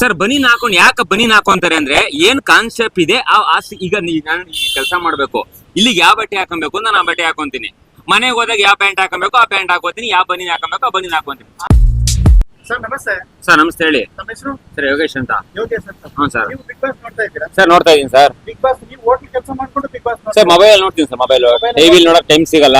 Sir ಬನೀನ್ ಹಾಕೊಂಡು ಯಾಕೆ ಬನೀನ್ ಹಾಕೊಂತಾರೆ ಅಂದ್ರೆ ಏನ್ ಕಾನ್ಸೆಪ್ಟ್ ಇದೆ, ಆ ಆಸ್ತಿ ಈಗ ನಾನು ಕೆಲಸ ಮಾಡ್ಬೇಕು. ಇಲ್ಲಿಗೆ ಯಾವ ಬಟ್ಟೆ ಹಾಕೊಬೇಕು ನಾನು ಆ ಬಟ್ಟೆ ಹಾಕೊಂತೀನಿ ಮನೆಗೆ ಹೋದಾಗ ಯಾವ ಪ್ಯಾಂಟ್ ಹಾಕೊಬೇಕು ಆ ಪ್ಯಾಂಟ್ ಹಾಕೋತೀನಿ ಯಾವ ಬನೀನ್ ಹಾಕೊಬೇಕು ಆ ಬನೀನ್ ಹಾಕೊಂತೀನಿ ಸರ್ ನಮಸ್ತೆ. ಸರ್ ನಮಸ್ತೆ ಹೇಳಿ. ಹೆಸರು? ಸರ್ ಯೋಗೇಶ್ ಅಂತ. ಯೋಗೇಶ್ ಅಂತ. ಹ್ಞೂ ಸರ್. ನೀವು ಬಿಗ್ ಬಾಸ್ ನೋಡ್ತಾ ಇದ್ದೀರಾ? ಸರ್ ನೋಡ್ತಾ ಇದೀನಿ ಸರ್. ಬಿಗ್ ಬಾಸ್ ನೀವು ಹೋಟ್ಲ್ ಕೆಲಸ ಮಾಡ್ಕೊಂಡು ಬಿಗ್ ಬಾಸ್ ಸರ್ ಮೊಬೈಲ್ ನೋಡ್ತೀನಿ ಸರ್ ಮೊಬೈಲ್ Mobile ಟಿವಿಲಿ ನೋಡಕ್ ಟೈಮ್ ಸಿಗಲ್ಲ.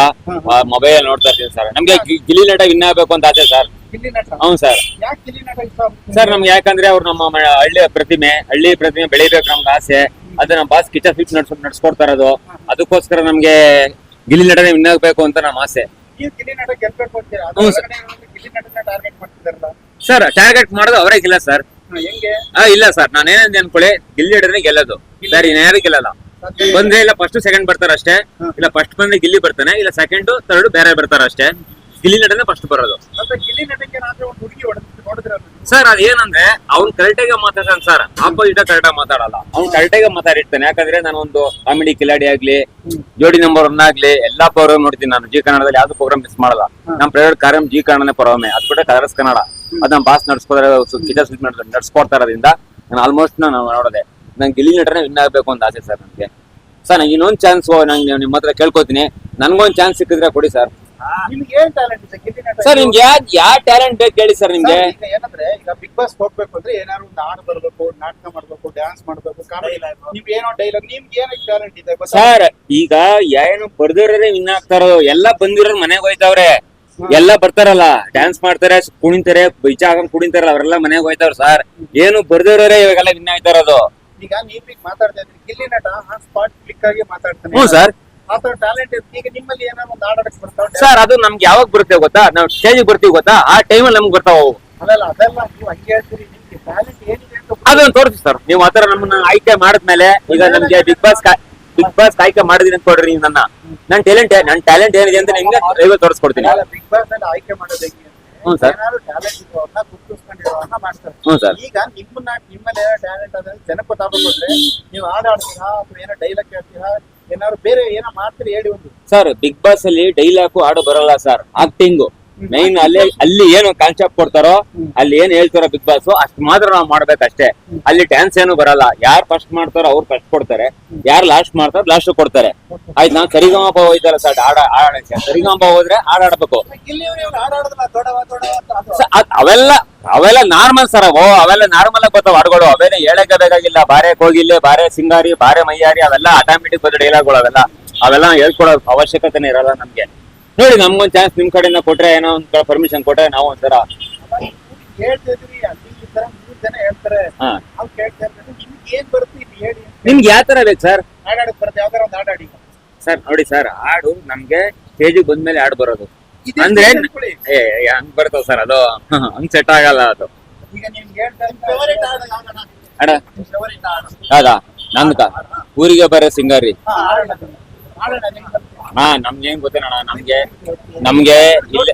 ಮೊಬೈಲ್ ನೋಡ್ತಾ ಇರ್ತೀನಿ ಸರ್. ನಮ್ಗೆ ಗಿ- ಗಿಲ್ಲಿ ನಟ ವಿನ್ ಆಗ್ಬೇಕು ಅಂತ ಆಸೆ ಸರ್. ಗಿಲ್ಲಿ ನಟ? ಹ್ಞೂ ಸರ್. ಯಾಕೆ ಗಿಲ್ಲಿ ನಟ ಇಷ್ಟ ಆಗ್ಬಿಡ್ತು? ಸರ್ ನಮ್ಗೆ ಯಾಕಂದ್ರೆ ಅವ್ರು ನಮ್ಮ ಮ- ಹಳ್ಳಿಯ ಪ್ರತಿಮೆ ಹಳ್ಳಿ ಪ್ರತಿಮೆ ಬೆಳಿಬೇಕು ನಮ್ಗೆ ಆಸೆ. ಅದು ನಮ್ಮ ಬಾಸ್ ಕಿಚನ್ ಫಿಟ್ ನಡ್ಸ್ ನಡ್ಸ್ಕೊಡ್ತಾ ಇರೋದು. ಅದಕ್ಕೋಸ್ಕರ ನಮ್ಗೆ ಗಿಲ್ಲಿ ನಟನೆ ವಿನ್ ಆಗ್ಬೇಕು ಅಂತ ನಮ್ಮ ಆಸೆ. ನೀವು ಗಿಲ್ಲಿ ನಟ ಗೆಲ್ಬೇಕು ಅಂತೀರಾ? ಅದು ಹ್ಞೂ ಸರ್. ಹೊರಗಡೆ ಇರೋರು ಟಾರ್ಗೆಟ್ ಸರ್ ಟಾರ್ಗೆಟ್ ಮಾಡೋದು ಅವರೇ ಇಲ್ಲ ಸರ್ ಹೆಂಗೆ? ಆ, ಇಲ್ಲ ಸರ್ ನಾನು ಏನಂತ ಅನ್ಕೊಳ್ಳಿ ಗಿಲ್ಲಿ ಹಿಡಿದ್ರೆ ಗೆಲ್ಲೋದು. ಸರ್ ಇನ್ಯಾರು ಗೆಲ್ಲಲ್ಲ. ಬಂದ್ರೆ ಇಲ್ಲ ಫಸ್ಟ್ ಸೆಕೆಂಡ್ ಬರ್ತಾರ ಅಷ್ಟೇ. ಇಲ್ಲ ಫಸ್ಟ್ ಬಂದ್ರೆ ಗಿಲ್ಲಿ ಬರ್ತಾನೆ ಇಲ್ಲ ಸೆಕೆಂಡ್ ಥರ್ಡ್ ಬೇರೆ ಬರ್ತಾರ ಅಷ್ಟೇ. ಗಿಲ್ಲಿ ನಟನೆ ಫಸ್ಟ್ ಬರೋದು. ಮತ್ತೆ ಗಿಲ್ಲಿ ನಡಕ್ಕೆ ಏನಾದ್ರೂ ಒಂದು ಹುಡುಗಿ ಹೊಡೆದು ನೋಡಿದ್ರಲ್ಲ ನೀವು? ಸರ್ ಅದೇನಂದ್ರೆ ಕರೆಕ್ಟ್ ಕರೆಕ್ಟಾಗಿ ಮಾತಾಡ್ತಾನೆ ಸರ್ ಆಪೋಸಿಟ್ ಕರೆಕ್ಟಾಗಿ ಮಾತಾಡಲ್ಲ. ಅವ್ನು ಕರೆಕ್ಟಾಗಿ ಮಾತಾಡಿರ್ತಾನೆ. ಯಾಕಂದ್ರೆ ನಾನು ಒಂದು ಕಾಮಿಡಿ ಕಿಲಾಡಿ ಆಗ್ಲಿ ಜೋಡಿ ನಂಬರ್ ಒನ್ ಆಗ್ಲಿ ಎಲ್ಲಾ ಪ್ರೋಗ್ರಾಮ್ ನೋಡ್ತೀನಿ ನಾನು. ಜಿ ಕನ್ನಡದಲ್ಲಿ ಯಾವ್ದು ಪ್ರೋಗ್ರಾಮ್ ಮಿಸ್ ಮಾಡಲ್ಲ. ನಮ್ ಪ್ರೈವೇಟ್ ಕಾರ್ಯಂ ಜಿ ಕನ್ನಡನೇ ಪ್ರೋಗ್ರಾಮೆ ಅದ್ ಬಿಟ್ಟು ಕಲರ್ಸ್ ಕನ್ನಡ. ಅದ್ ನಮ್ ಬಾಸ್ ನಡ್ಸ್ಕೊಂಡ್ರೆ ನಡ್ಸ್ಕೊಡ್ತಾ ಇರೋದ್ರಿಂದ ನಾನು ಆಲ್ಮೋಸ್ಟ್ ನಾನು ನೋಡೋದೇ. ನಂಗೆ ಗಿಲ್ಲಿ ನಟನೆ ವಿನ್ ಆಗ್ಬೇಕು ಅಂತ ಆಸೆ ಸರ್ ನನಗೆ ಸರ್ ನಂಗೆ ಇನ್ನೊಂದು ಚಾನ್ಸ್ ನಂಗೆ ನಿಮ್ಮ ಹತ್ರ ಕೇಳ್ಕೊತೀನಿ. ನನಗೊಂದು ಚಾನ್ಸ್ ಸಿಕ್ಕಿದ್ರೆ ಕೊಡಿ ಸರ್ ನಿಮ್ಗೆ ಏನ್ ಟ್ಯಾಲೆಂಟ್ ಇದೆ? ಗಿಲ್ಲಿ ನಟ ಸರ್ ನಿಮ್ಗೆ ಯಾವ ಯಾವ ಟ್ಯಾಲೆಂಟ್ ಬೇಕು ಹೇಳಿ ಸರ್ ನಿಮ್ಗೆ? ಈಗ ಏನಂದ್ರೆ ಈಗ ಬಿಗ್ ಬಾಸ್ ಹೋಗ್ಬೇಕು ಅಂದ್ರೆ ಏನಾದ್ರು ಒಂದು ಹಾಡು ಬರ್ಬೇಕು ನಾಟಕ ಮಾಡ್ಬೇಕು ಡ್ಯಾನ್ಸ್ ಮಾಡ್ಬೇಕು ಕಾಮಿಡಿ ನೀವ್ ಏನೋ ಡೈಲಾಗ್ ನಿಮ್ಗೆ ಏನೋ ಟ್ಯಾಲೆಂಟ್ ಇದೆ ಗೊತ್ತಾ? ಸರ್ ಈಗ ಏನು ಬರ್ದಿರೋರೆ ವಿನ್ ಆಗ್ತಾರೋ ಎಲ್ಲ ಬಂದಿರೋರು ಮನೆಗೆ ಹೋಯ್ತಾವ್ರೆ. ಎಲ್ಲ ಬರ್ತಾರಲ್ಲ. ಡ್ಯಾನ್ಸ್ ಮಾಡ್ತಾರೆ ಕುಣಿತಾರೆ ಬೀಚ ಹಾಕೊಂಡ್ ಕುಣಿತಾರಲ್ಲ ಅವರೆಲ್ಲ ಮನೆಗೆ ಹೋಯ್ತಾವ್ರ ಸರ್. ಏನು ಬರ್ದಿರೋರೆ ಇವಾಗೆಲ್ಲ ವಿನ್ ಆಗ್ತಾರದು ಈಗ ನೀವ್ ಈಗ ಮಾತಾಡ್ತಾ ಇದ್ರಿ ಗಿಲ್ಲಿ ನಟ ಆನ್ ಸ್ಪಾಟ್ ಕ್ಲಿಕ್ ಆಗಿ ಮಾತಾಡ್ತಾನೆ. ಹ್ಞೂ ಸರ್. ಆ ತರ ಟ್ಯಾಲೆಂಟ್ ಇರುತ್ತೆ. ಈಗ ನಿಮ್ಮಲ್ಲಿ ಏನಾದ್ರು ಒಂದು ಹಾಡಕ್ ಬರ್ತಾವೆ ಸರ್ ಅದು ನಮ್ಗೆ ಯಾವಾಗ ಬರುತ್ತೆ ಗೊತ್ತಾ? ನಾವು ಸ್ಟೇಜ್ ಬರ್ತೀವಿ ಗೊತ್ತಾ? ಆ ಟೈಮಲ್ಲಿ ನಮ್ಗೆ ಬರ್ತಾವ ಅವು. ಅದಲ್ಲ ಅದೆಲ್ಲ ನೀವು ಹಂಗೆ ಹೇಳ್ತೀರಿ. ನಿಮ್ಗೆ ಟ್ಯಾಲೆಂಟ್ ಏನಿದೆ ಅಂತ ಅದನ್ನ ತೋರಿಸಿ ಸರ್ ನೀವು ಆತರ ನಮ್ಮನ್ನ ಆಯ್ಕೆ ಮಾಡಿದ್ಮೇಲೆ ಈಗ ನಮ್ಗೆ ಬಿಗ್ ಬಾಸ್ ಬಿಗ್ ಬಾಸ್ ಆಯ್ಕೆ ಮಾಡಿದೀನಿ ಅಂತ ಕೊಡ್ರಿ ನೀವು ನನ್ನ. ನನ್ನ ಟ್ಯಾಲೆಂಟ್ ನನ್ನ ಟ್ಯಾಲೆಂಟ್ ಏನಿದೆ ಅಂತ ನಿಮ್ಗೆ ಲೈವ್ ತೋರಿಸ್ಕೊಡ್ತೀನಿ. ಬಿಗ್ ಬಾಸ್ ಅಲ್ಲಿ ಆಯ್ಕೆ ಮಾಡೋದು ಹೆಂಗೆ ಹ್ಞೂ ಸರ್. ಏನಾದ್ರು ಟ್ಯಾಲೆಂಟ್ ಇರೋರ್ನ ಗುರುತಿಸ್ಕೊಂಡಿರೋರ್ನ ಮಾಡ್ತಾರೆ. ಹ್ಞೂ ಸರ್ ಈಗ ನಿಮ್ಮನ್ನ ನಿಮ್ಮಲ್ಲಿ ಟ್ಯಾಲೆಂಟ್ ಅದ ಜನಕ್ಕೆ ಗೊತ್ತಾಗಬೇಕು ಅಂದ್ರೆ ನೀವು ಹಾಡು ಆಡ್ತೀರಾ ಅಥವಾ ಏನೋ ಡೈಲಾಗ್ ಕೇಳ್ತೀರಾ? ಏನಾದ್ರು ಬೇರೆ ಏನೋ ಮಾಡ್ತೀರಿ ಹೇಳಿ ಒಂದು. ಸರ್ ಬಿಗ್ ಬಾಸ್ ಅಲ್ಲಿ ಡೈಲಾಗು ಹಾಡು ಬರಲ್ಲ ಸರ್ ಆಕ್ಟಿಂಗ್ ಮೈನ್ ಅಲ್ಲಿ ಅಲ್ಲಿ ಏನು ಕಾನ್ಸೆಪ್ಟ್ ಕೊಡ್ತಾರೋ ಅಲ್ಲಿ ಏನ್ ಹೇಳ್ತಾರೋ ಬಿಗ್ ಬಾಸ್ ಅಷ್ಟ್ ಮಾತ್ರ ನಾವು ಮಾಡ್ಬೇಕಷ್ಟೇ. ಅಲ್ಲಿ ಡ್ಯಾನ್ಸ್ ಏನು ಬರಲ್ಲ. ಯಾರು ಫಸ್ಟ್ ಮಾಡ್ತಾರೋ ಅವ್ರು ಫಸ್ಟ್ ಕೊಡ್ತಾರೆ. ಯಾರು ಲಾಸ್ಟ್ ಮಾಡ್ತಾರೋ ಲಾಸ್ಟ್ ಕೊಡ್ತಾರೆ. ಆಯ್ತು ನಾವು ಸರಿಗಮಪ ಹೋಯ್ತಾರ ಸರ್ ಹಾಡ ಹಾಡಕ್ಕೆ. ಸರಿಗಮಪ ಹೋದ್ರೆ ಹಾಡಾಡ್ಬೇಕು ಅವೆಲ್ಲ ಅವೆಲ್ಲ ನಾರ್ಮಲ್ ಸರ್ ಅವು. ಅವೆಲ್ಲ ನಾರ್ಮಲ್ ಆಗಿ ಬರ್ತಾವ ಹಾಡುಗಳು. ಅವೇನೇ ಹೇಳಕ್ಕೆ ಬೇಕಾಗಿಲ್ಲ. ಬಾರೆ ಕೋಗಿಲೆ ಬಾರೆ ಸಿಂಗಾರಿ ಬಾರೆ ಮೈಯಾರಿ ಅವೆಲ್ಲ ಆಟೋಮೆಟಿಕ್ ಬಂದ ಡೈಲಾಗ್ಗಳು ಅವೆಲ್ಲ. ಅವೆಲ್ಲ ಹೇಳ್ಕೊಡೋ ಅವಶ್ಯಕತೆನೇ ಇರಲ್ಲ ನಮ್ಗೆ. ನೋಡಿ ನಮ್ಗೊಂದ್ ಚಾನ್ಸ್ ನಿಮ್ ಕಡೆಯಿಂದ ಕೊಟ್ರೆ ಏನೋ ಒಂದ್ ಪರ್ಮಿಷನ್ ಕೊಟ್ರೆ ನಾವು ಒಂಥರ ನಿಮ್ಗೆ ಯಾವ ತರ ಬೇಕು ಸರ್? ಸರ್ ನೋಡಿ ಸರ್ ಹಾಡು ನಮ್ಗೆ ಸ್ಟೇಜಿಗೆ ಬಂದ್ಮೇಲೆ ಹಾಡು ಬರೋದು. ಅಂದ್ರೆ ಹಂಗ್ ಬರ್ತಾವ ಸರ್ ಅದು. ಹಂಗ್ ಸೆಟ್ ಆಗಲ್ಲ ಅದು. ಹೌದಾ ನಂದ್ಕ ಊರಿಗೆ ಬರೋ ಸಿಂಗರ್. ಹಾ, ನಿಮ್ಗೆ. ಬರುತ್ತೆ. ಹಾ ನಮ್ಗೆ ಏನ್ ಗೊತ್ತೇನಣ್ಣ ನಮ್ಗೆ ನಮ್ಗೆ ಇಲ್ಲ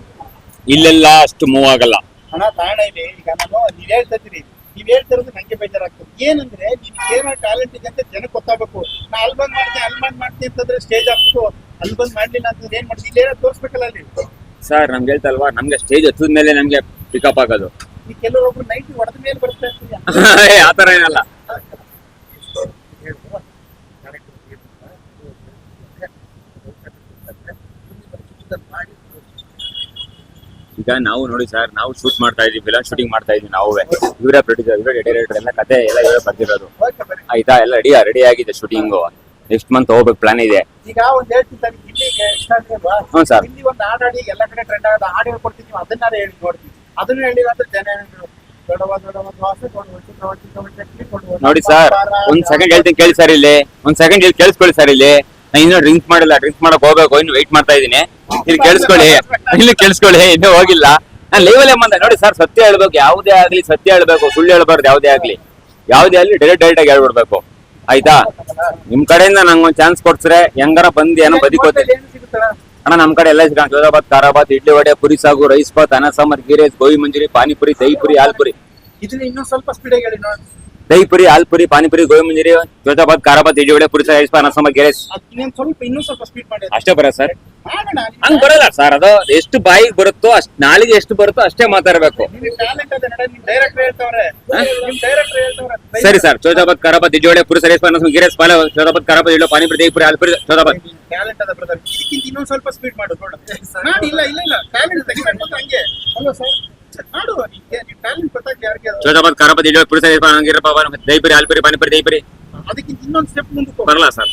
ಇಲ್ಲೆಲ್ಲ ಅಷ್ಟು ಮೂವ್ ಆಗಲ್ಲ. ಹಣ ತಾಣ ಇದೆ ಈಗ ನಾನು ನೀವ್ ಹೇಳ್ತಾ ಇದ್ದೀರಿ. ನೀವ್ ಹೇಳ್ತಿರೋದು ನಂಗೆ ಬೇಜಾರಾಗ್ತದೆ ಏನಂದ್ರೆ ನಿಮ್ಗೆ ಏನೋ ಟ್ಯಾಲೆಂಟ್ ಇದೆ ಅಂತ ಜನಕ್ಕೆ ಗೊತ್ತಾಗಬೇಕು. ನಾ ಅಲ್ಲಿ ಬಂದ್ ಮಾಡ್ತೀನಿ ಅಲ್ಲಿ ಬಂದ್ ಮಾಡ್ತೀನಿ ಅಂತಂದ್ರೆ ಸ್ಟೇಜ್ ಹಾಕ್ಬಿಟ್ಟು ಅಲ್ಬಂದ್ ಬಂದ್ ಮಾಡ್ಲಿಲ್ಲ ಅಂತಂದ್ರೆ ಏನ್ ಮಾಡ್ತೀನಿ ಇಲ್ಲೇನೋ ತೋರ್ಸ್ಬೇಕಲ್ಲ ಅಲ್ಲಿ. ಸರ್ ನಮ್ಗೆ ಹೇಳ್ತಲ್ವಾ ನಮ್ಗೆ ಸ್ಟೇಜ್ ಹತ್ತದ ಮೇಲೆ ನಮ್ಗೆ ಪಿಕಪ್ ಆಗೋದು. ಈ ಕೆಲವೊಬ್ರು ನೈಟ್ ಹೊಡೆದ ಮೇಲೆ ಬರ್ತಾ ಇರ್ತೀವಿ ಏ, ಆತರ ಏನಲ್ಲ. ಈಗ ನಾವು ನೋಡಿ ಸರ್ ನಾವು ಶೂಟ್ ಮಾಡ್ತಾ ಇದೀವಿ ಫಿಲಮ್ ಶೂಟಿಂಗ್ ಮಾಡ್ತಾ ಇದೀವಿ ನಾವೇ ಇವರೇ ಪ್ರೊಡ್ಯೂಸರ್ ಇವರೇ ಡೈರೆಕ್ಟರ್ ಎಲ್ಲ ಕತೆ ಎಲ್ಲ ಇವರೇ ಬರ್ತಿರೋದು ಆಯ್ತಾ? ಎಲ್ಲ ರೆಡಿ ರೆಡಿ ಆಗಿದೆ ಶೂಟಿಂಗು ನೆಕ್ಸ್ಟ್ ಮಂತ್ ಹೋಗ್ಬೇಕು ಪ್ಲಾನ್ ಇದೆ. ಈಗ ಒಂದ್ ಹೇಳ್ತೀನಿ ಸರ್ ಇಲ್ಲಿಗೆ ಇಷ್ಟ ಆಗಿಲ್ವಾ ಹ್ಞೂ ಸರ್. ಇಲ್ಲಿ ಒಂದು ಹಾಡಾಡಿ ಎಲ್ಲ ಕಡೆ ಟ್ರೆಂಡ್ ಆಗೋದು. ಹಾಡು ಹೇಳ್ಕೊಡ್ತೀನಿ ನೀವು ಅದನ್ನಾರ ಹೇಳಿ ನೋಡ್ತೀನಿ ಅದನ್ನ ಹೇಳಿಲ್ಲ ಅಂದ್ರೆ ಜನ ಏನಿದ್ರು ದೊಡವ ದೊಡವ ದ್ವಾಸೆ ಕೊಡುವ ಚಿಕ್ಕವ ಚಿಕ್ಕವ ಚಟ್ನಿ ನೋಡಿ ಸರ್ ಒಂದ್ ಸೆಕೆಂಡ್ ಹೇಳ್ತೀನಿ ಕೇಳಿ ಸರ್ ಇಲ್ಲಿ. ಒಂದ್ ಸೆಕೆಂಡ್ ಇಲ್ಲಿ ಕೇಳಿಸ್ಕೊಳ್ಳಿ ಸರ್ ಇಲ್ಲಿ. ನಾ ಇನ್ನೂ ಡ್ರಿಂಕ್ ಮಾಡಿಲ್ಲ ಡ್ರಿಂಕ್ ಮಾಡಕ್ ಹೋಗಬೇಕು ಇನ್ನು ವೆಯ್ಟ್ ಮಾಡ್ತಾ ಇದೀನಿ ಇಲ್ಲಿ ಕೇಳಿಸ್ಕೊಳ್ಳಿ. ಇಲ್ಲಿ ಕೇಳಿಸ್ಕೊಳ್ಳಿ ಇನ್ನೂ ಹೋಗಿಲ್ಲ. ನಾನು ಲೈವಲ್ಲೇ ಬಂದೆ. ನೋಡಿ ಸರ್ ಸತ್ಯ ಹೇಳ್ಬೇಕು ಯಾವುದೇ ಆಗ್ಲಿ ಸತ್ಯ ಹೇಳ್ಬೇಕು ಸುಳ್ಳು ಹೇಳ್ಬಾರ್ದು ಯಾವುದೇ ಆಗ್ಲಿ. ಯಾವುದೇ ಆಗ್ಲಿ ಡೈರೆಕ್ಟ್ ಡೈರೆಕ್ಟ್ ಆಗಿ ಹೇಳ್ಬಿಡ್ಬೇಕು. ಆಯ್ತಾ? ನಿಮ್ ಕಡೆಯಿಂದ ನಂಗೊಂದ್ ಚಾನ್ಸ್ ಕೊಡ್ಸ್ರೆ ಹೆಂಗಾರ ಬಂದ್ ಏನೋ ಬದಿಕೋತೀನಿ. ಅಣ್ಣ, ನಮ್ ಕಡೆ ಎಲ್ಲ ಸಿಗೋಣ ಖಾರಾಬಾತ್ ಇಡ್ಲಿ ವಡೆ, ಪುರಿ ಸಾಗು, ರೈಸ್ ಬಾತ್, ಅನ್ನ ಸಾಂಬಾರ್ ಗೋವಿ ಮಂಜೂರಿ, ಪಾನಿಪುರಿ ದಹಿ ಪುರಿ ಇದನ್ನ ಇನ್ನೊಂದ್ ಸ್ವಲ್ಪ ಸ್ಪೀಡ್ ಆಗಿ ಹೇಳಿ ಪುರಿ ದಹಿಪುರಿ ಹಾಲ್ಪುರಿ ಪಾನಿಪುರಿ ಗೋಬಿ ಮಂಜೂರಿ ಪುರಿ ರೈಸ್ ಪಾನ್ ಅಸಮ ಗೆರೆಸ್ ಅದ್ ಇನ್ನೊಂದ್ ಸ್ವಲ್ಪ ಇನ್ನೂ ಸ್ವಲ್ಪ ಸ್ಪೀಡ್ ಮಾಡಿ. ಅಷ್ಟೇ ಬರ ಸರ್? ಹಂಗ್ ಬರಲ್ಲ ಸರ್ ಅದು ಎಷ್ಟು ಬಾಯಿಗೆ ಬರುತ್ತೋ ಅಷ್ಟ್ ನಾಲಿಗೆ ಎಷ್ಟು ಬರುತ್ತೋ ಅಷ್ಟೇ ಮಾತಾಡಬೇಕು. ಸರಿ ಸರ್ ಚೋಜಾಬಾದ್ ಕಾರಾಬಾದ್ ಇಡಿವಡೆ ಪುರಿ ರೈಸ್ ಗೆರೆಸ್ ಪಾಲ ಚೋಜಾಬಾದ್ ಕಾರಾಬಾದ್ ಇಡೋ ಪಾನಿಪುರಿ ಟ್ಯಾಲೆಂಟ್ ಅದ ಬ್ರದರ್ ಇದಕ್ಕಿಂತ ಇನ್ನೊಂದ್ ಸ್ವಲ್ಪ ಸ್ಪೀಡ್ ಮಾಡು ನೋಡು. ಮಾಡಿ ಇಲ್ಲ ಇಲ್ಲ ಇಲ್ಲ. ಟ್ಯಾಲೆಂಟ್ ತೆಗಿಬೇಕು ಹಂಗೆ. ಅಲ್ವಾ ಸರ್ ಪಾನಿಪುರಿ. ಬರಲ್ಲ ಸರ್.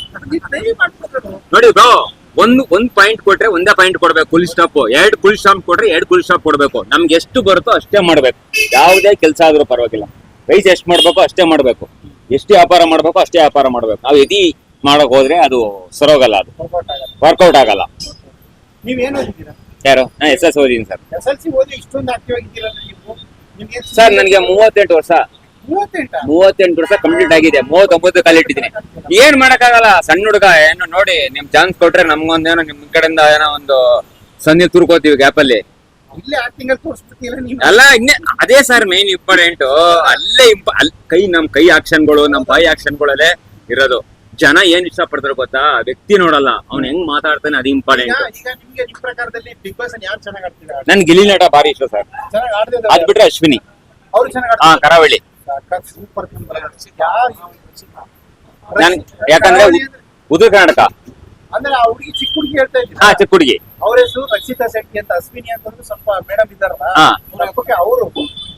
ನೋಡಿ ಬ್ರೋ ಒಂದು ಒಂದ್ ಪಾಯಿಂಟ್ ಕೊಟ್ರೆ ಒಂದೇ ಪಾಯಿಂಟ್ ಕೊಡ್ಬೇಕು ಫುಲ್ ಸ್ಟಾಪ್ ಎರಡ್ ಕುಲ್ ಸ್ಟಾಪ್ ಕೊಟ್ರೆ ಎರಡ್ ಫುಲ್ ಸ್ಟಾಪ್ ಕೊಡ್ಬೇಕು. ನಮ್ಗೆ ಎಷ್ಟು ಬರುತ್ತೋ ಅಷ್ಟೇ ಮಾಡ್ಬೇಕು. ಯಾವುದೇ ಕೆಲಸ ಆದ್ರೂ ಪರವಾಗಿಲ್ಲ. ರೈಸ್ ಎಷ್ಟು ಮಾಡ್ಬೇಕು ಅಷ್ಟೇ ಮಾಡ್ಬೇಕು. ಎಷ್ಟು ವ್ಯಾಪಾರ ಮಾಡ್ಬೇಕು ಅಷ್ಟೇ ವ್ಯಾಪಾರ ಮಾಡ್ಬೇಕು. ನಾವು ಎದಿ ಮಾಡಕ್ ಹೋದ್ರೆ ಅದು ಸರೋಗಲ್ಲ ಅದು. ವರ್ಕೌಟ್ ಆಗಲ್ಲ. ವರ್ಕೌಟ್ ಯಾರು? ನಾ ಎಸ್ ಎಸ್ ಓದಿದ್ದೀನಿ ಸರ್. ಎಸ್ ಎಲ್ ಸಿ ಓದಿ ಇಷ್ಟೊಂದು ಆಕ್ಟಿವ್ ನೀವು? ನಿಮ್ಗೆ ಸರ್ ನನಗೆ ಮೂವತ್ತೆಂಟು ವರ್ಷ. ಮೂವತ್ತೆಂಟ? ಮೂವತ್ತೆಂಟು ವರ್ಷ ಕಂಪ್ಲೀಟ್ ಆಗಿದೆ. ಮೂವತ್ತೊಂಬತ್ತು ಕಾಲಿಟ್ಟಿದ್ದೀನಿ. ಏನ್ ಮಾಡಕ್ಕಾಗಲ್ಲ ಸಣ್ಣ ಹುಡುಗ ಏನೋ ನೋಡಿ ನಿಮ್ ಚಾನ್ಸ್ ಕೊಟ್ರೆ ನಮ್ಗೊಂದೇನೋ ನಿಮ್ ಕಡೆಯಿಂದ ಏನೋ ಒಂದು ಸನ್ನಿ ತುರ್ಕೋತೀವಿ ಗ್ಯಾಪಲ್ಲಿ ಇಲ್ಲೇ ಆಕ್ಟಿಂಗ್ ಅಲ್ಲಿ ನೀವು? ಅಲ್ಲ ಇನ್ನೇ ಅದೇ ಸರ್ ಮೇನ್ ಇಂಪಾರ್ಟೆಂಟ್ ಅಲ್ಲೇ ಇಂಪ ಅಲ್ ಕೈ ನಮ್ ಕೈ ಆಕ್ಷನ್ಗಳು ನಮ್ ಬಾಯಿ ಆಕ್ಷನ್ಗಳಲ್ಲೇ ಇರೋದು. ಜನ ಏನ್ ಇಷ್ಟ ಪಡ್ತಾರೆ ಗೊತ್ತಾ ವ್ಯಕ್ತಿ ನೋಡಲ್ಲ. ಅವ್ನ್ ಹೆಂಗ್ ಮಾತಾಡ್ತಾನೆ ಅದು ಇಂಪಾರ್ಟೆಂಟ್ ಈಗ ನಿಮ್ಗೆ ನಿಮ್ ಪ್ರಕಾರದಲ್ಲಿ ಬಿಗ್ ಬಾಸ್ ಯಾರು ಚೆನ್ನಾಗಿ ಆಡ್ತೀರಾ? ನನ್ ಗಿಲಿ ನಟ ಭಾರಿ ಇಷ್ಟ ಸರ್. ಚೆನ್ನಾಗಿ ಆಡದೆ ಅದ್ ಬಿಟ್ರೆ ಅಶ್ವಿನಿ. ಅವ್ರು ಚೆನ್ನಾಗಿ ಹಾ ಕರಾವಳಿ. ಸೂಪರ್ ನನ್ ಯಾಕಂದ್ರೆ ಉತ್ತರ ಕರ್ನಾಟಕ. ಅಂದ್ರೆ ಆ ಹುಡುಗಿ ಚಿಕ್ಕ ಹುಡುಗಿ ಹೇಳ್ತಾ ಇದ್ದೀನಿ. ಹಾ ಚಿಕ್ಕ ಹುಡುಗಿ. ಅವ್ರ ಹೆಸರು ರಕ್ಷಿತಾ ಶೆಟ್ಟಿ ಅಂತ ಅಶ್ವಿನಿ ಅಂತಂದ್ರೆ ಸ್ವಲ್ಪ ಮೇಡಮ್ ಇದ್ದಾರಲ್ಲ. ಅವರು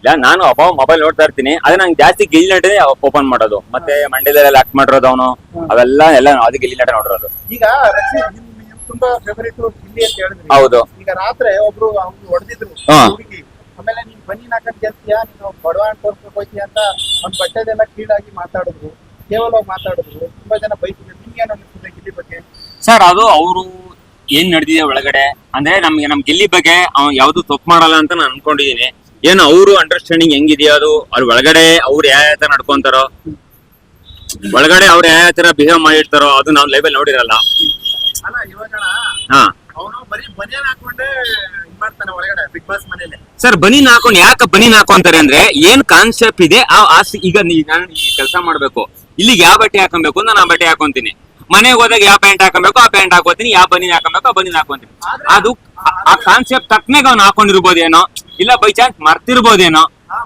ಇಲ್ಲ ನಾನು ಅಪ್ಪ ಮೊಬೈಲ್ ನೋಡ್ತಾ ಇರ್ತೀನಿ. ಅದೇ ನಂಗೆ ಜಾಸ್ತಿ ಗಿಲ್ಲಿ ನಟನೆ ಓಪನ್ ಮಾಡೋದು. ಮತ್ತೆ ಮಂಡ್ಯದಲ್ಲಿ ಆಕ್ಟ್ ಮಾಡಿರೋದು ಅವನು. ಅವೆಲ್ಲ ಎಲ್ಲ ಅದು ಗಿಲ್ಲಿ ನಟ ನೋಡಿರೋದು. ಈಗ ರಕ್ಷಿ ನಿಮ್ ನಿಮ್ ತುಂಬಾ ಫೇವರೇಟ್ ಗಿಲ್ಲಿ ಅಂತ ಹೇಳಿದ್ರಿ. ಹೌದು. ಈಗ ರಾತ್ರಿ ಒಬ್ರು ಅವ್ನು ಹೊಡೆದಿದ್ರು ಹಾ. ಹುಡುಗಿ ಆಮೇಲೆ ನೀನ್ ಬನ್ನಿ ನಾಕಂತ ಗೆಲ್ತೀಯ ನೀನು ಬಡವ ಅಂತ ತೋರ್ಸ್ಬೇಕು ಹೋಯ್ತೀಯ ಅಂತ ಅವ್ನ ಬಟ್ಟೆದೆಲ್ಲ ಕೀಳಾಗಿ ಮಾತಾಡಿದ್ರು. ಕೇವಲವಾಗಿ ಮಾತಾಡಿದ್ರು. ತುಂಬಾ ಜನ ಬೈತಿದ್ರು. ನಿಮ್ಗೆ ಏನು ಅನಿಸ್ತದೆ ಗಿಲ್ಲಿ ಬಗ್ಗೆ? ಸರ್ ಅದು ಅವರು ಏನ್ ನಡೆದಿದೆ ಒಳಗಡೆ? ಅಂದ್ರೆ ನಮ್ಗೆ ನಮ್ ಗಿಲ್ಲಿ ಬಗ್ಗೆ ಅವ್ನು ಯಾವ್ದು ತಪ್ಪು ಮಾಡಲ್ಲ ಅಂತ ನಾನು ಅನ್ಕೊಂಡಿದೀನಿ. ಏನು ಅವರು ಅಂಡರ್ಸ್ಟ್ಯಾಂಡಿಂಗ್ ಹೆಂಗಿದೆಯೋ ಅದು? ಅವ್ರ ಒಳಗಡೆ ಅವ್ರು ಯಾವ ಯಾವ ತರ ನಡ್ಕೊಂತಾರೋ ಒಳಗಡೆ ಅವ್ರು ಯಾವ ಯಾವ ತರ ಬಿಹೇವ್ ಮಾಡಿರ್ತಾರೋ ಅದು ನಾವು ನೋಡಿರಲ್ಲ. ಹಾ. ಬಿಗ್ ಬಾಸ್ ಮನೇಲಿ. ಸರ್ ಬನೀನ್ ಹಾಕೊಂಡು ಯಾಕೆ ಬನೀನ್ ಹಾಕೊಂತಾರೆ ಅಂದ್ರೆ ಏನ್ ಕಾನ್ಸೆಪ್ಟ್ ಇದೆ ಆ ಆಸ್ತಿ ಈಗ ನೀ- ನಾನು ಕೆಲಸ ಮಾಡ್ಬೇಕು. ಇಲ್ಲಿಗೆ ಯಾವ ಬಟ್ಟೆ ಹಾಕೊಬೇಕು ನಾನು ಆ ಬಟ್ಟೆ ಹಾಕೊಂತೀನಿ. ಮನೆಗೆ ಹೋದಾಗ ಯಾವ ಪ್ಯಾಂಟ್ ಹಾಕೊಬೇಕು ಆ ಪ್ಯಾಂಟ್ ಹಾಕೋತೀನಿ ಯಾವ ಬನ್ನಿ ಹಾಕೊಬೇಕು ಆ ಬನ್ನಿ ಹಾಕೊಂತೀನಿ. ಅದು ಆ- ಆ ಕಾನ್ಸೆಪ್ಟ್ ತಕ್ಕನಾಗ ಅವ್ನು ಹಾಕೊಂಡಿರ್ಬೋದೇನೋ ಇಲ್ಲ ಬೈ ಚಾನ್ಸ್ ಮರ್ತಿರ್ಬೋದೇನೋ. ಅಂತ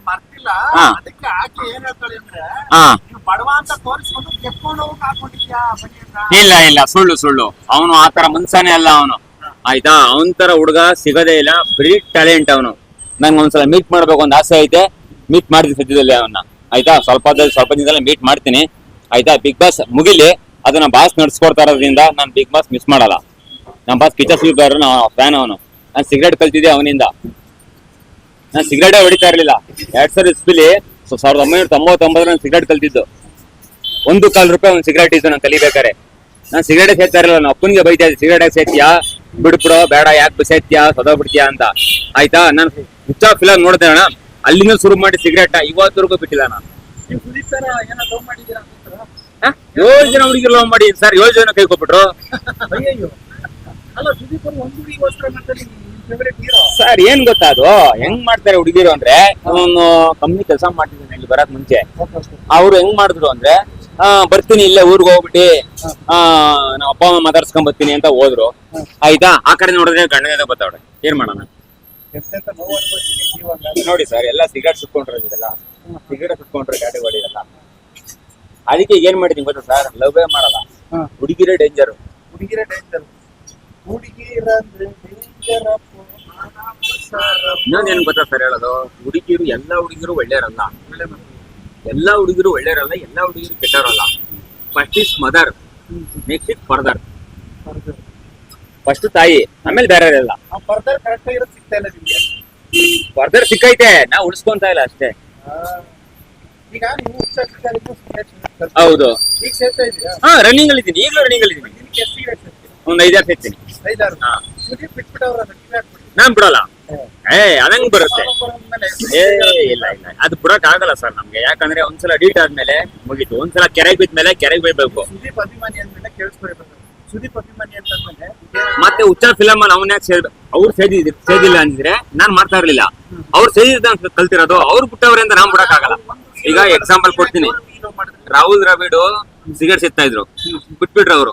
ಇಲ್ಲ ಇಲ್ಲ ಸುಳ್ಳು ಸುಳ್ಳು. ಅವನು ಆತರ ಮನ್ಸಾನೇ ಅಲ್ಲ ಅವನು. ಆಯ್ತಾ? ಅವನ್ ತರ ಹುಡುಗ ಸಿಗೋದೇ ಇಲ್ಲ. ಬರೀ ಟ್ಯಾಲೆಂಟ್ ಅವನು. ನಂಗೆ ಒಂದ್ಸಲ ಮೀಟ್ ಮಾಡ್ಬೇಕು ಒಂದು ಆಸೆ ಐತೆ. ಮೀಟ್ ಮಾಡ್ತೀನಿ ಸದ್ಯದಲ್ಲಿ ಅವನ್ನ. ಆಯ್ತಾ? ಸ್ವಲ್ಪ ಸ್ವಲ್ಪ ದಿನದಲ್ಲಿ ಮೀಟ್ ಮಾಡ್ತೀನಿ. ಆಯ್ತಾ? ಬಿಗ್ ಬಾಸ್ ಮುಗಿಲಿ. ಅದನ್ನ ಬಾಸ್ ನಡ್ಸ್ಕೊಡ್ತಾ ಇರೋದ್ರಿಂದ ನಾನು ಬಿಗ್ ಬಾಸ್ ಮಿಸ್ ಮಾಡಲ್ಲ. ನಮ್ಮ ಬಾಸ್ ಕಿಚ್ಚ ಸ್ವೀಪರ್ ಫ್ಯಾನ್ ಅವನು. ನಾನು ಸಿಗರೇಟ್ ಕಲ್ತಿದ್ದೆ ಅವನಿಂದ. ನಾನು ಸಿಗರೇಟೇ ಹೊಡಿತಾ ಇರಲಿಲ್ಲ. ಎರಡ್ ಸಾವಿರ ಇಸ್ಬಿಲಿ ಸಾವಿರದ ಒಂಬೈನೂರ ತೊಂಬತ್ತೊಂಬತ್ತರ ನಾನು ಸಿಗರೇಟ್ ಕಲ್ತಿದ್ದು. ಒಂದು ಕಾಲ್ ರೂಪಾಯಿ ಒಂದು ಸಿಗರೇಟ್ ಇದ್ದು ನಾನು ಕಲಿಬೇಕಾರೆ ನಾನು ಸಿಗರೇಟ್ ಸೇರ್ತಾ ಇರಲಿಲ್ಲ, ನಾನು ಅಪ್ಪನಿಗೆ ಬೈತಾ ಇದ್ದೆ ಸಿಗರೇಟ್ ಸೇರ್ತೀಯಾ ಬಿಡ್ಬಿಡೋ, ಬೇಡ, ಯಾಕೆ ಸೇರ್ತೀಯಾ ಸದಾ ಬಿಡ್ತೀಯಾ? ಅಂತ. ಆಯ್ತಾ? ನಾನು ಹುಚ್ಚ ಫಿಲಮ್ ನೋಡಿದೆ ಅಣ್ಣ. ಅಲ್ಲಿಂದ ಶುರು ಮಾಡಿ ಸಿಗರೇಟ್ ಇವತ್ತರೆಗೂ ಬಿಟ್ಟಿಲ್ಲ ನಾನು. ಏಳು ಜನ ಹುಡುಗಿ ಲವ್ ಮಾಡಿ ಸರ್ ಯೋಜನೆ ಜನ ಕೈ ಕೊಟ್ಬಿಟ್ರು. ಸರ್ ಏನ್ ಗೊತ್ತಾ ಅದು? ಹೆಂಗ್ ಮಾಡ್ತಾರೆ ಹುಡುಗಿರು ಅಂದ್ರೆ ಅವನು ಕಂಪ್ನಿ ಕೆಲಸ ಮಾಡ್ತಿದ್ದಾನೆ ಇಲ್ಲಿ ಬರಕ್ ಮುಂಚೆ. ಅವ್ರು ಹೆಂಗ್ ಮಾಡಿದ್ರು ಅಂದ್ರೆ ಆ, ಬರ್ತೀನಿ ಇಲ್ಲೇ ಊರಿಗೆ ಹೋಗ್ಬಿಟ್ಟಿ ಆ ನಮ್ಮ ಅಪ್ಪ ಅಮ್ಮ ಮಾತಾಡ್ಸ್ಕೊಂಡ್ ಬರ್ತೀನಿ ಅಂತ ಹೋದ್ರು. ಆಯ್ತಾ? ಆ ಕಡೆ ನೋಡಿದ್ರೆ ಗಂಡನ ಬರ್ತಾವ್ರೆ. ಏನ್ ಮಾಡೋಣ? ನೋವು ನೋಡಿ ಸರ್ ಎಲ್ಲ ಸಿಗರೇಟ್ ಸುಟ್ಕೊಂಡ್ರೆ ಇದೆಲ್ಲ. ಸಿಗರೇಟ್ ಸುಟ್ಕೊಂಡ್ರೆ ಗಾಡಿ ಎಲ್ಲ ಅದಕ್ಕೆ ಏನ್ ಮಾಡಿದೀನಿ ಗೊತ್ತಾ ಸರ್ ಲವ್ವೇ ಮಾಡಲ್ಲ. ಹಾ. ಹುಡುಗಿರೇ ಡೇಂಜರ್ ಹುಡುಗಿರೇ ಡೇಂಜರ್ ಹುಡುಗಿರಂದ್ರೆ ಡೇಂಜರ್ ಗೊತ್ತಾ ಸರ್ ಹೇಳೋದು? ಹುಡುಗಿರು ಎಲ್ಲಾ ಹುಡುಗಿರು ಒಳ್ಳೆಯರಲ್ಲ. ಎಲ್ಲಾ ಹುಡುಗಿರು ಒಳ್ಳೆಯರಲ್ಲ ಎಲ್ಲಾ ಹುಡುಗಿರು ಕೆಟ್ಟವರಲ್ಲ. First is mother next is father first ತಾಯಿ ಆಮೇಲೆ ಬೇರೆ ಎಲ್ಲ ಆ ಫರ್ದರ್ ಕರೆಕ್ಟ್ ಆಗಿರೋದು ಸಿಗ್ತಾ ಇಲ್ಲ ನಿಮ್ಗೆ? ಫರ್ದರ್ ಸಿಕ್ಕೈತೆ ನಾ ಉಳಿಸ್ಕೊಂತ ಇಲ್ಲ ಅಷ್ಟೇ. ಆ, ಈಗ ನೀವು ಹೌದು. ಹಾ ರನ್ನಿಂಗ್ ಅಲ್ಲಿ ಇದ್ದೀನಿ. ಈಗಲೂ ರನ್ನಿಂಗ್ ಅಲ್ಲಿ ಇದ್ದೀನಿ. ಒಂದ್ ಐದಾರು ಸೇರ್ತೀನಿ ಐದಾರು. ಹಾ. ಸುದೀಪ್ ಬಿಟ್ಬಿಟ್ಟವ್ರ ನೀವೇ ಹಾಕ್ಬಿಡಿ ನಾನ್ ಬಿಡಲ್ಲ. ಏ ಅದಂಗ್ ಬರುತ್ತೆ. ಏ ಇಲ್ಲ ಇಲ್ಲ. ಅದು ಬಿಡಕ್ ಆಗಲ್ಲ ಸರ್ ನಮ್ಗೆ. ಯಾಕಂದ್ರೆ ಒಂದ್ಸಲ ಡೀಟ್ ಆದ್ಮೇಲೆ ಮುಗೀತು. ಒಂದ್ಸಲ ಕೆರೆಗೆ ಬಿದ್ಮೇಲೆ ಕೆರೆಗೆ ಬೀಳ್ಬೇಕು ಸುದೀಪ್ ಅಭಿಮಾನಿ ಅಂದ್ಮೇಲೆ ಕೇಳಿಸ್ಕೊಳ್ಬೇಕು. ಸುದೀಪ್ ಅಭಿಮಾನಿ ಅಂತಂದ್ಮೇಲೆ ಮತ್ತೆ ಉಚ್ಚ ಫಿಲಮ್ ಅಲ್ಲಿ ಅವನ್ ಯಾಕೆ ಸೇರ್ ಅವ್ರು ಸೇದಿದ್ ಸೇದಿಲ್ಲ ಅಂದ್ರೆ ನಾನ್ ಮಾಡ್ತಾ ಇರ್ಲಿಲ್ಲ. ಅವ್ರು ಸೇದಿದ್ದ ಕಲ್ತಿರೋದು ಅವ್ರು ಬಿಟ್ಟವ್ರೆ ಅಂತ ನಾನ್ ಬಿಡಕ್ ಆಗಲ್ಲ. ಈಗ ಎಕ್ಸಾಂಪಲ್ ಕೊಡ್ತೀನಿ. ರಾಹುಲ್ ದ್ರಾವಿಡ್ ಸಿಗರೇಟ್ ಸಿಗ್ತಾ ಇದ್ರು. ಬಿಟ್ಬಿಟ್ರು ಅವರು.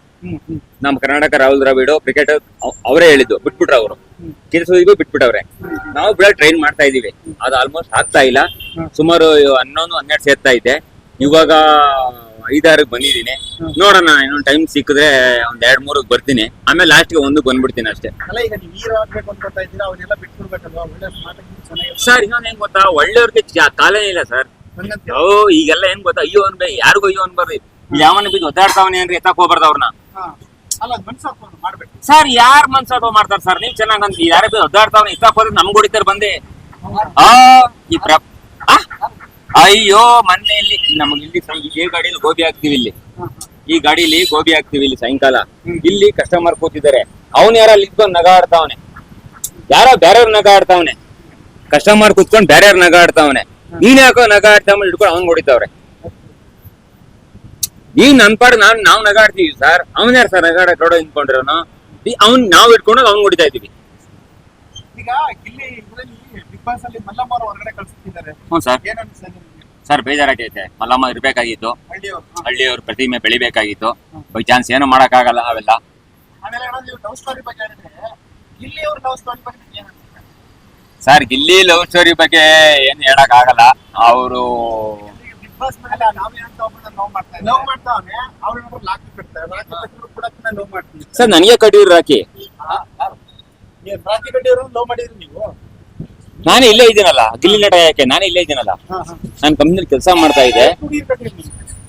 ನಮ್ಮ ಕರ್ನಾಟಕ ರಾಹುಲ್ ದ್ರಾವಿಡ್ ಕ್ರಿಕೆಟ್ ಅವರೇ ಹೇಳಿದ್ದು ಬಿಟ್ಬಿಟ್ರು ಅವರು. ಕಿರಿಸೋದಿಗೂ ಬಿಟ್ಬಿಟ್ಟವ್ರೆ. ನಾವು ಬಿಡ ಟ್ರೈನ್ ಮಾಡ್ತಾ ಇದೀವಿ ಅದು ಆಲ್ಮೋಸ್ಟ್ ಆಗ್ತಾ ಇಲ್ಲ. ಸುಮಾರು ಹನ್ನೊಂದು ಹನ್ನೆರಡು ಸೇರ್ತಾ ಇದೆ. ಇವಾಗ ಐದಾರಿಗೆ ಬಂದಿದ್ದೀನಿ. ನೋಡೋಣ ಇನ್ನೊಂದು ಟೈಮ್ ಸಿಕ್ಕಿದ್ರೆ ಒಂದ್ ಎರಡ್ ಮೂರಕ್ಕೆ ಬರ್ತೀನಿ. ಆಮೇಲೆ ಲಾಸ್ಟ್ಗೆ ಒಂದು ಬಂದ್ಬಿಡ್ತೀನಿ ಅಷ್ಟೇ. ಸರ್ ಇನ್ನೊಂದ್ ಏನ್ ಗೊತ್ತಾ? ಒಳ್ಳೆಯವ್ರಿಗೆ ಕಾಲೇ ಕಾಲನೇ ಇಲ್ಲ ಸರ್. ಓ ಈಗೆಲ್ಲ ಏನ್ ಗೊತ್ತಾ? ಅಯ್ಯೋ ಅನ್ಬೇ ಯಾರಿಗೂ ಅಯ್ಯೋ ಅನ್ಬಾರ್ರಿ ಯಾವನ ಬಿದ್ದು ಒದ್ದಾಡ್ತಾವನೆ ಏನ್ರಿ ಎತ್ತಕ್ ಹೋಗ್ಬಾರ್ದು ಅವ್ರನ್ನ ಸರ್ ಯಾರ್ ಮನ್ಸಾಟೋ ಮಾಡ್ತಾರ ಸರ್? ನೀವ್ ಚೆನ್ನಾಗ್ ಅಂತ ಯಾರ ಬಿದ್ದು ಒದ್ದಾಡ್ತಾವನೆ ಎತ್ತಾಕ್ ಹೋದ್ರೆ ನಮ್ಗೆ ಹೊಡಿತಾರ ಬಂದೆ. ಆ ಈ ಪ್ರ? ಅಯ್ಯೋ ಮೊನ್ನೆ ಇಲ್ಲಿ ನಮ್ಗೆ ಇಲ್ಲಿ ಈ ಗಾಡಿಯಲ್ಲಿ ಗೋಬಿ ಹಾಕ್ತಿವಿ ಇಲ್ಲಿ. ಈ ಗಾಡಿಲಿ ಗೋಬಿ ಹಾಕ್ತಿವಿ ಇಲ್ಲಿ ಸಾಯಂಕಾಲ. ಇಲ್ಲಿ ಕಸ್ಟಮರ್ ಕೂತಿದ್ದಾರೆ. ಅವ್ನ್ ಯಾರ ಅಲ್ಲಿ ಇದ್ಕೊಂಡು ನಗ ಆಡ್ತಾವನೆ. ಯಾರೋ ಬೇರೆಯವ್ರ ನಗ ಆಡ್ತಾವನೆ. ಕಸ್ಟಮರ್ ಕೂತ್ಕೊಂಡು ಬೇರೆಯವ್ರ ನಗ ಆಡ್ತಾವನೆ. ನೀನ್ ಯಾಕೋ ನಗ ಆಡ್ತಾವ ಹಿಡ್ಕೊಂಡು ಅವನ್ ಹೊಡಿತಾವ್ರೆ. ಈಗ ನನ್ ಪಾಡ್ ನಾನ್ ನಾವ್ ನಗಾಡ್ತೀವಿ ಸರ್ ಅವನ್ ಯಾರು ಸರ್ ನಗಾಡ ನೋಡೋ ನಿಂತ್ಕೊಂಡಿರೋನು ಅವ್ನ್ ನಾವ್ ಇಟ್ಕೊಂಡು ಅವ್ನ್ ಹೊಡಿತಾ ಇದೀವಿ ಈಗ ಇಲ್ಲಿ ಇದರಲ್ಲಿ ಬಿಗ್ ಬಾಸ್ ಅಲ್ಲಿ ಮಲ್ಲಮ್ಮ ಹೊರಗಡೆ ಹ್ಞೂ ಸರ್ ಸರ್ ಬೇಜಾರಾಗೈತೆ ಮಲ್ಲಮ್ಮ ಇರ್ಬೇಕಾಗಿತ್ತು. ಹಳ್ಳಿಯವರು. ಪ್ರತಿಮೆ ಬೆಳಿಬೇಕಾಗಿತ್ತು. ಬೈ ಚಾನ್ಸ್ ಏನು ಮಾಡಕ್ಕಾಗಲ್ಲ ಅವೆಲ್ಲ. ಆಮೇಲೆ ಏನೋ ನೀವು ಲವ್ ಸ್ಟೋರಿ ಬಗ್ಗೆ ಹೇಳಿದ್ರೆ ಇಲ್ಲಿ ಅವ್ರ ಲವ್ ಸ್ಟೋರಿ ಬಗ್ಗೆ ನಿಮ್ಗೆ ಏನ್ ಅನ್ಸುತ್ತೆ ಸರ್ ಗಿಲ್ಲಿ ಲವ್ ಸ್ಟೋರಿ ಬಗ್ಗೆ ಏನು ಹೇಳಕ್ ಆಗಲ್ಲ. ಅವರು ಸರ್ ನನಗೆ ಕಟ್ಟಿದ್ರು ರಾಕಿ ನಾನೇ ಇಲ್ಲೇ ಇದ್ದೀನಲ್ಲ ಗಿಲ್ಲಿ ನಟ ಯಾಕೆ? ನಾನೇ ಇಲ್ಲೇ ಇದ್ದೀನಲ್ಲ. ನಾನು ಕಂಪ್ನಿಲಿ ಕೆಲಸ ಮಾಡ್ತಾ ಇದ್ದೆ.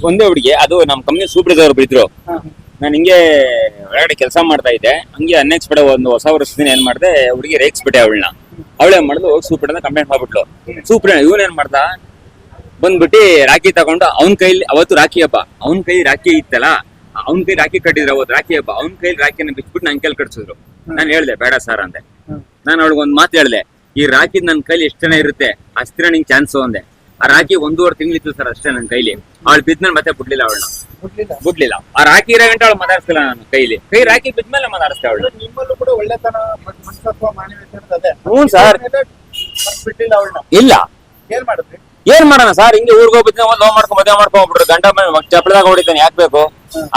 ಒಂದೇ ಹುಡುಗಿ ಅದು ನಮ್ಮ ಕಂಪ್ನಿ ಸೂಪರ್ ಬಿದ್ರು ಇದ್ರು ನಾನು ಹಿಂಗೆ ಒಳಗಡೆ ಕೆಲಸ ಮಾಡ್ತಾ ಇದ್ದೆ. ಹಂಗೆ ಅನ್ಎಕ್ಸ್ಪೆಕ್ಟ್ ಒಂದು ಹೊಸ ವರ್ಷದಿಂದ ಏನ್ ಮಾಡಿದೆ ಹುಡುಗಿ ರೇಗಿಸ್ಬಿಟ್ಟೆ ಅವಳನ್ನ. ಅವಳೇನ್ ಮಾಡಿದ್ಲು? ಹೋಗಿ ಅಂತ ಕಂಪ್ಲೇಂಟ್ ಮಾಡ್ಬಿಟ್ಲು. ಸೂಪ್ರೆಡ್ ಇವನ್ ಏನ್ ಮಾಡ್ದ? ಬಂದ್ಬಿಟ್ಟು ರಾಖಿ ತಗೊಂಡು ಅವನ್ ಕೈಲಿ, ಅವತ್ತು ರಾಖಿ ಹಬ್ಬ. ಅವನ್ ಕೈ ರಾಖಿ ಇತ್ತಲ್ಲ? ಅವನ್ ಕೈ ರಾಖಿ ಕಟ್ಟಿದ್ರು ಅವತ್ತು ರಾಖಿ ಹಬ್ಬ. ಅವನ್ ಕೈಲಿ ರಾಖಿನ ಬಿಚ್ಬಿಟ್ಟು ನನ್ ಕೈಲಿ ಕಟ್ಸಿದ್ರು. ನಾನು ಹೇಳ್ದೆ, ಬೇಡ ಸರ್ ಅಂದೆ. ನಾನು ಅವಳಿಗೆ ಒಂದ್ ಮಾತು ಹೇಳ್ದೆ, ಈ ರಾಖಿ ನನ್ನ ಕೈಲಿ ಎಷ್ಟು ಜನ ಇರುತ್ತೆ? ಅಷ್ಟೇ ನಿಂಗೆ ಚಾನ್ಸ್ ಅಂದೆ. ಆ ರಾಖಿ ಒಂದೂವರೆ ತಿಂಗಳಿತ್ತು ಸರ್ ಅಷ್ಟೇ ನನ್ನ ಕೈಲಿ. ಅವಳು ಬಿದ್ದ ಮತ್ತೆ ಬಿಡ್ಲಿಲ್ಲ ಅವಳನ್ನ. ಬಿಡ್ಲಿಲ್ಲ ಆ ರಾಖಿ ಇರೋ ಗಂಟೆ ಅವಳು ಮಾತಾಡ್ಸಿಲ್ಲ ನಾನು ಕೈಲಿ. ಕೈ ರಾಕಿ ಬಿದ್ಮೇಲೆ ಮಾತಾಡಿಸ್ತಾ ಅವಳು. ನಿಮ್ಮಲ್ಲೂ ಕೂಡ ಒಳ್ಳೆತನ ಮತ್ ಮನಸ್ತತ್ವ ಮಾನವೀಯತೆ ಅದೇ ಹ್ಞೂ ಸರ್. ಬಿಟ್ಟಿಲ್ಲ ಬಿಡ್ಲಿಲ್ಲ ಅವಳನ್ನ. ಇಲ್ಲ. ಏನ್ ಮಾಡಿದ್ರಿ? ಏನ್ ಮಾಡೋಣ ಸರ್? ಹಿಂಗೆ ಊರ್ಗ್ ಹೋಗ್ಬಿಟ್ಟು ಒಂದ್ ಲೋ ಮಾಡ್ಕೊಂಡ್ ಮದುವೆ ಮಾಡ್ಕೊಂಡು ಹೋಗ್ಬಿಟ್ರು. ಗಂಡ ಚಪ್ಪಳದಾಗ ಹೊಡಿತಾನೆ ಯಾಕೆ ಬೇಕು?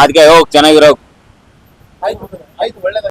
ಅದಕ್ಕೆ ಹೋಗ್ ಚೆನ್ನಾಗಿರೋ ಆಯ್ತು ಆಯ್ತು ಒಳ್ಳೆದ